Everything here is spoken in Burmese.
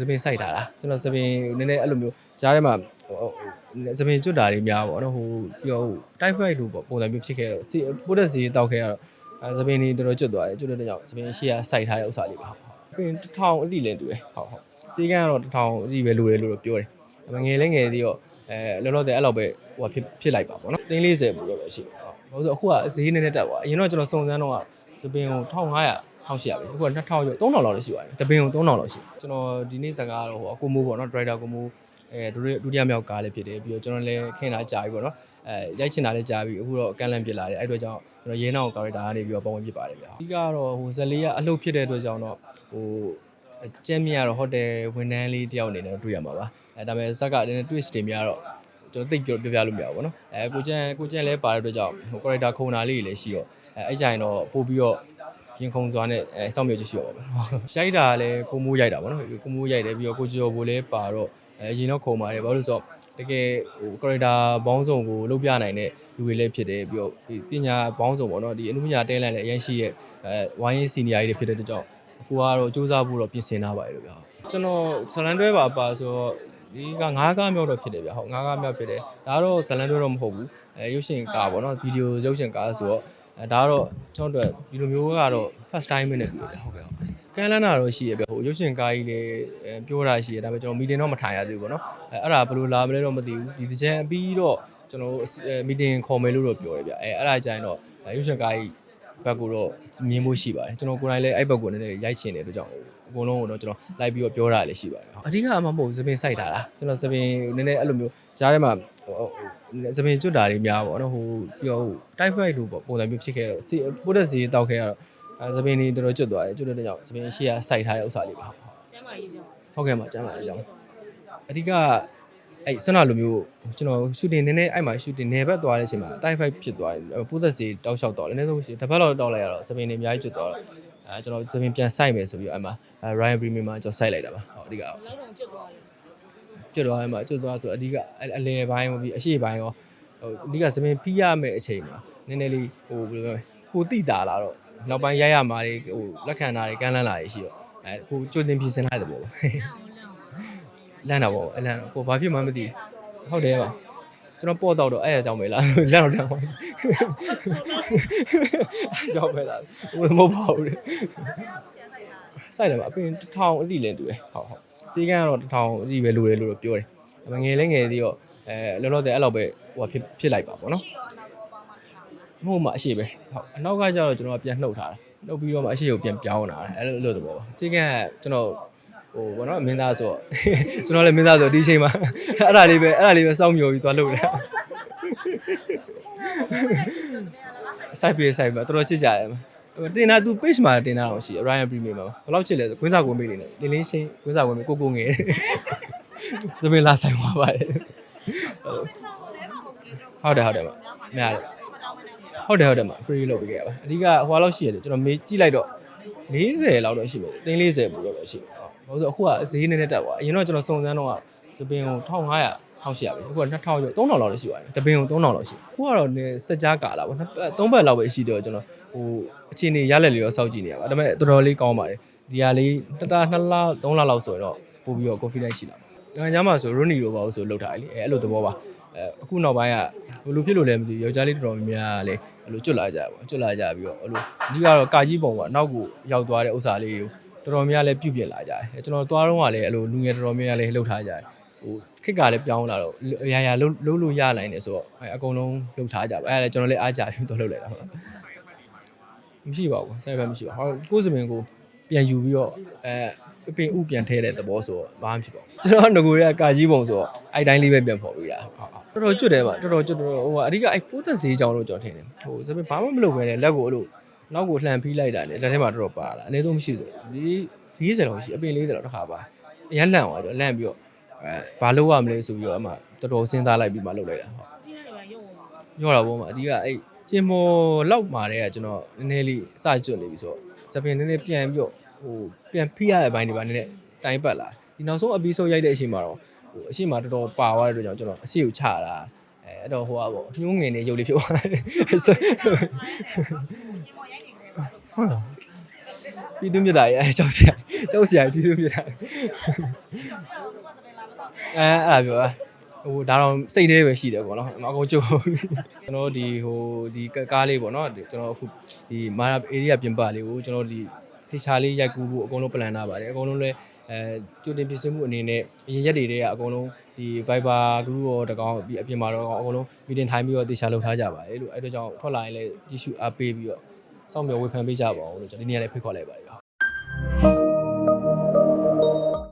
စပင်စိုက်တာလားကျွန်တော်စပင်နည်းနည်းအဲ့လိုမျိုးကြားထဲမှာဟိုစပင်ကျွတ်တာတွေများပေါ့နော်ဟိုပြီးတော့ဟို typhoid လို့ပေါ့ပုံစံမျိုးဖြစ်ခဲ့တော့စီပိုးတက်စီတောက်ခဲ့ရတော့အဲစပင်တွေတော်တော်ကျွတ်သွားတယ်ကျွတ်တဲ့ကြောင့်စပင်ရှေ့ကစိုက်ထားတဲ့ဥစ္စာလေးပါဟုတ်စပင်တစ်ထောင်အတိလည်းတူတယ်ဟုတ်ဟုတ်စီကန်းကတော့တစ်ထောင်အတိပဲလိုတယ်လို့တော့ပြောတယ်ဒါပေမဲ့ငယ်လဲငယ်သေးတော့အဲလောလောဆယ်အဲ့လောက်ပဲဟိုဖြစ်ဖြစ်လိုက်ပါပေါ့နော်သိန်း40ဘူးတော့ပဲရှိတယ်ဟုတ်ဘာလို့ဆိုအခုကဈေးနည်းနည်းတက်သွားအရင်တော့ကျွန်တော်စုံစမ်းတော့စပင်ကို1500 1500ပဲအခုက2000ကျော်3000လောက်လည်းရှိပါတယ်တပင်ကို3000လောက်ရှိကျွန်တော်ဒီနေ့ဇာတ်ကားတော့ဟိုအကိုမိုးပေါ့နော်ဒရိုက်တာကိုမိုးအဲဒုတိယဒုတိယမြောက်ကားလည်းဖြစ်တယ်ပြီးတော့ကျွန်တော်လည်းခင်တာကြာပြီပေါ့နော်အဲရိုက်ချင်တာလည်းကြာပြီအခုတော့အကန့်လန့်ဖြစ်လာတယ်အဲ့အတွက်ကြောင့်ကျွန်တော်ရဲနောက်ကာရက်တာကနေပြီးတော့ပုံဝင်ဖြစ်ပါတယ်ဗျာအဓိကတော့ဟိုဇက်လေးကအလုပ်ဖြစ်တဲ့အတွက်ကြောင့်တော့ဟိုကျမ်းမြရတော့ဟိုတယ်ဝန်ထမ်းလေးတယောက်အနေနဲ့တွေ့ရမှာပါအဲဒါပေမဲ့ဇက်ကလည်း twist တွေများတော့ကျွန်တော်သိပြောပြပြလို့မရဘူးပေါ့နော်အဲကိုကျန်းကိုကျန်းလည်းပါတဲ့အတွက်ကြောင့်ဟို character ခုံတာလေးတွေလည်းရှိတော့အဲအဲ့ကြရင်တော့ပို့ပြီးတော့ ရင်ခုန်စွာနဲ့အဲစောင့်မြှောက်ကြည့်ရှိရပါမယ်။ရိုက်တာလည်းကိုမိုးရိုက်တာပေါ့နော်။ကိုမိုးရိုက်တယ်ပြီးတော့ကိုကျော်ဘိုလည်းပါတော့အဲရင်တော့ခုန်ပါတယ်ဘာလို့လဲဆိုတော့တကယ်ဟို character ဘောင်းစုံကိုလုပ်ပြနိုင်တဲ့လူတွေလည်းဖြစ်တယ်ပြီးတော့ဒီပညာဘောင်းစုံပေါ့နော်ဒီအနုပညာတဲလန်လည်းအရင်ရှိရဲ့အဲဝိုင်းရင်စီနီယာကြီးတွေဖြစ်တဲ့အတွက်ကြောင့်ကိုကတော့စူးစမ်းဖို့တော့ပြင်ဆင်ထားပါတယ်လို့ဗျာ။ကျွန်တော်ဇလန်တွဲပါပါဆိုတော့ဒီကငါးကားမြောက်တော့ဖြစ်တယ်ဗျာဟုတ်ငါးကားမြောက်ဖြစ်တယ်ဒါကတော့ဇလန်တွဲတော့မဟုတ်ဘူးအဲရုပ်ရှင်ကားပေါ့နော်ဗီဒီယိုရုပ်ရှင်ကားဆိုတော့ အဲဒါကတော့ကျွန်တော်တို့ဒီလိုမျိုးကတော့ first time နဲ့တူတယ်ဟုတ်ကဲ့ဟုတ်ကဲလန်းတာတော့ရှိရဗျဟိုရုပ်ရှင်ကားကြီးလည်းအဲပြောတာရှိရဒါပေမဲ့ကျွန်တော်မီတင်တော့မထိုင်ရသေးဘူးပေါ့နော်အဲအဲ့ဒါဘယ်လိုလာမလဲတော့မသိဘူးဒီတစ်ကြံပြီးတော့ကျွန်တော်မီတင်ခေါ်မယ်လို့တော့ပြောတယ်ဗျအဲအဲ့ဒါကြရင်တော့ရုပ်ရှင်ကားကြီးဘက်ကိုတော့မြင်ဖို့ရှိပါတယ်ကျွန်တော်ကိုယ်တိုင်လည်းအဲ့ဘက်ကိုနည်းနည်းရိုက်ချင်တဲ့အတွက်ကြောင့်အကုန်လုံးကိုတော့ကျွန်တော်လိုက်ပြီးတော့ပြောတာလည်းရှိပါတယ်အဓိကအမှမဟုတ်စပင်စိုက်တာလားကျွန်တော်စပင်နည်းနည်းအဲ့လိုမျိုးကြားထဲမှာဟို စပင်ကျွတ်တာတွေများပေါ့နော်ဟိုပြီးတော့ဟို typhoid လို့ပေါ့ပုံစံမျိုးဖြစ်ခဲ့တော့စီပိုးတက်စီတောက်ခဲ့ရတော့အဲစပင်တွေတော်တော်ကျွတ်သွားတယ်ကျွတ်တဲ့ကြောင့်စပင်ရှေ့ကစိုက်ထားတဲ့ဥစ္စာလေးပါဟုတ်ကျမ်းမာရေးကြောင့်ဟုတ်ကဲ့ပါကျမ်းပါအကြောင်းအဓိကအဲ့ဆွမ်းနာလိုမျိုးကျွန်တော်ရှူတင်နည်းနည်းအဲ့မှာရှူတင်နေဘက်သွားတဲ့အချိန်မှာ typhoid ဖြစ်သွားတယ်ပိုးသက်စီတောက်လျှောက်တော့လည်းနည်းဆုံးရှိတစ်ပတ်လောက်တောက်လိုက်ရတော့စပင်တွေအများကြီးကျွတ်သွားတော့အဲကျွန်တော်စပင်ပြန်စိုက်မယ်ဆိုပြီးတော့အဲ့မှာ Ryan Premium မှာကျွန်တော်စိုက်လိုက်တာပါဟုတ်အဓိကလောက်တော့ကျွတ်သွားတယ် ကျွတ်သွားအဲ့မှာကျွတ်သွားဆိုအဓိကအလဲပိုင်းရောပြီးအရှိပိုင်းရောဟိုအဓိကစပင်ဖိရမယ့်အချိန်မှာနည်းနည်းလေးဟိုဘယ်လိုလဲကိုတိတာလာတော့နောက်ပိုင်းရရမှာတွေဟိုလက်ခံတာတွေကမ်းလန်းလာတွေရှိတော့အဲကိုကျွတ်တင်ပြင်ဆင်လိုက်တဲ့ပေါ့လန့်အောင်လန့်အောင်လန့်တာပေါ့အလန့်ကိုဘာဖြစ်မှမသိဘူးဟုတ်တယ်ပါကျွန်တော်ပေါ့တော့တော့အဲ့အကြောင်းပဲလားလန့်တော့လန့်ပါအကြောင်းပဲလားဟိုမဟုတ်ပါဘူးလေ စိုက်တယ်ပါအပင်တစ်ထောင်အတိလည်းတူတယ်ဟုတ်ဟုတ်စီကန်းကတော့တစ်ထောင်အတိပဲလိုတယ်လို့တော့ပြောတယ်ဒါပေမဲ့ငယ်လဲငယ်သေးတော့အဲလောလောဆယ်အဲ့လောက်ပဲဟိုဖြစ်ဖြစ်လိုက်ပါပေါ့နော်မဟုတ်မှအရှိပဲဟုတ်အနောက်ကကျတော့ကျွန်တော်ကပြန်နှုတ်ထားတာနှုတ်ပြီးတော့မှအရှိကိုပြန်ပြောင်းလာတယ်အဲ့လိုလိုသဘောပါစီကန်းကကျွန်တော်ဟိုဘောနော်မင်းသားဆိုတော့ကျွန်တော်လည်းမင်းသားဆိုဒီအချိန်မှာအဲ့ဒါလေးပဲအဲ့ဒါလေးပဲစောင့်မျှော်ပြီးသွားလုပ်တယ်စိုက်ပြေးစိုက်ပါတော်တော်ချစ်ကြတယ် တင်တာသူ page မှာတင်တာတော့ရှိ Ryan Premium မှာဘယ်လောက်ချစ်လဲဆိုကွင်းစာကွင်းမေးလေးနဲ့လင်းလင်းရှင်းကွင်းစာကွင်းမေးကိုကိုငယ်သမင်းလာဆိုင်သွားပါတယ်ဟုတ်တယ်ဟုတ်တယ်မမရတယ်ဟုတ်တယ်ဟုတ်တယ်မ free လုပ်ပေးခဲ့ပါအဓိကဟိုလောက်ရှိရတယ်ကျွန်တော်မေးကြည့်လိုက်တော့40လောက်တော့ရှိမယ်တင်း40ဘူးတော့ရှိမယ်ဟုတ်ဘာလို့ဆိုအခုကဈေးနည်းနည်းတက်သွားအရင်တော့ကျွန်တော်စုံစမ်းတော့သပင်ကို1500 1800ပဲအခုက2000ကျော်3000လောက်လည်းရှိပါတယ်တပင်ကို3000လောက်ရှိအခုကတော့နေစက်ကြားကာလာပေါ့နှစ်ပတ်သုံးပတ်လောက်ပဲရှိတော့ကျွန်တော်ဟိုအခြေအနေရလက်လေးရောစောင့်ကြည့်နေရပါဒါပေမဲ့တော်တော်လေးကောင်းပါတယ်ဒီဟာလေးတတ2လ3လလောက်ဆိုတော့ပို့ပြီးတော့ confidence ရှိလာပါညမှာဆို Rooney လိုပါလို့ဆိုလောက်ထားတယ်လေအဲအဲ့လိုသဘောပါအဲအခုနောက်ပိုင်းကဘယ်လိုဖြစ်လို့လဲမသိဘူးယောက်ျားလေးတော်တော်များများကလည်းအဲ့လိုကျွတ်လာကြပါကျွတ်လာကြပြီးတော့အဲ့လိုအဓိကတော့ကာကြီးပုံကနောက်ကိုရောက်သွားတဲ့ဥစ္စာလေးကိုတော်တော်များလည်းပြုတ်ပြစ်လာကြတယ်အဲကျွန်တော်သွားတော့ကလည်းအဲ့လိုလူငယ်တော်တော်များများလည်းလှုပ်ထားကြတယ် ဟိုခက်ကလည်းပြောင်းလာတော့အရာရာလှုပ်လှုပ်လို့ရနိုင်တယ်ဆိုတော့အဲအကုန်လုံးလှုပ်ထားကြပါအဲဒါလည်းကျွန်တော်လည်းအားကြပြီးတော့လှုပ်လိုက်တာဟုတ်မရှိပါဘူးစိုက်ဘက်မရှိပါဘူးဟောကိုယ်စမင်ကိုပြန်ယူပြီးတော့အဲပင်ဥပြန်ထဲတဲ့သဘောဆိုတော့ဘာမှဖြစ်ပါဘူးကျွန်တော်ငကိုရကာကြီးပုံဆိုတော့အဲ့တိုင်းလေးပဲပြန်ဖော်ပြီးတာဟုတ်တော်တော်ကျွတ်တယ်ပါတော်တော်ကျွတ်တော်ဟိုအဓိကအဲ့ပိုးသက်စေးကြောင်လို့ကျွန်တော်ထင်တယ်ဟိုစပင်ဘာမှမလုပ်ဘဲနဲ့လက်ကိုအဲ့လိုနောက်ကိုလှန်ဖိလိုက်တာလေလက်ထဲမှာတော်တော်ပါလာအနေတော့မရှိဘူးဒီ40လောက်ရှိအပင်40လောက်တစ်ခါပါအရန်လန့်သွားကြလန့်ပြီးတော့ အဲဘာလုပ်ရမလဲဆိုပြီးတော့အမှတော်တော်စဉ်းစားလိုက်ပြီးမှလုပ်လိုက်တာဟုတ်ပြီးရတယ်ရုံးသွားညောတာပေါ့မှာအဓိကအဲ့ကျင်မော်လောက်မာတဲ့ကကျွန်တော်နည်းနည်းလေးစကျွတ်နေပြီဆိုတော့စပင်နည်းနည်းပြန်ပြီးတော့ဟိုပြန်ဖိရတဲ့ဘိုင်းတွေပါနည်းနည်းတိုင်းပတ်လာဒီနောက်ဆုံးအပီဆိုရိုက်တဲ့အချိန်မှာတော့ဟိုအရှိမတော်တော်ပါသွားတဲ့အတွက်ကြောင့်ကျွန်တော်အရှိကိုချတာအဲအဲ့တော့ဟိုကပေါ့ညှိုးငင်နေရုပ်လေးဖြစ်သွားတယ်ဆိုကျင်းမော်ရိုက်နေတယ်ပါလို့ဟုတ်လားပြည်သူမြတ်တာရဲ့အဲကြောက်စရာကြောက်စရာပြည်သူမြတ်တာ အဲအဲ့ဒါပြောတာဟိုဒါတော့စိတ်သေးပဲရှိတယ်ပေါ့နော်အကုန်ကြုံကျွန်တော်ဒီဟိုဒီကားလေးပေါ့နော်ကျွန်တော်အခုဒီမာယာ area ပြင်ပလေးကိုကျွန်တော်ဒီထေချာလေးရိုက်ကူးဖို့အကုန်လုံး plan ထားပါတယ်အကုန်လုံးလည်းအဲကြိုတင်ပြင်ဆင်မှုအနေနဲ့အရင်ရက်တွေတည်းကအကုန်လုံးဒီ Viber group ရောတကောင်ဒီအပြင်မှာတော့အကုန်လုံး meeting ထိုင်ပြီးတော့တေချာလုပ်ထားကြပါတယ်လို့အဲ့တော့ကြောင့်ထွက်လာရင်လည်းကြည့်ရှုအားပေးပြီးတော့စောင့်မျှော်ဝေဖန်ပေးကြပါဦးလို့ကျွန်တော်ဒီနေ့လည်းဖိတ်ခေါ်လိုက်ပါတယ်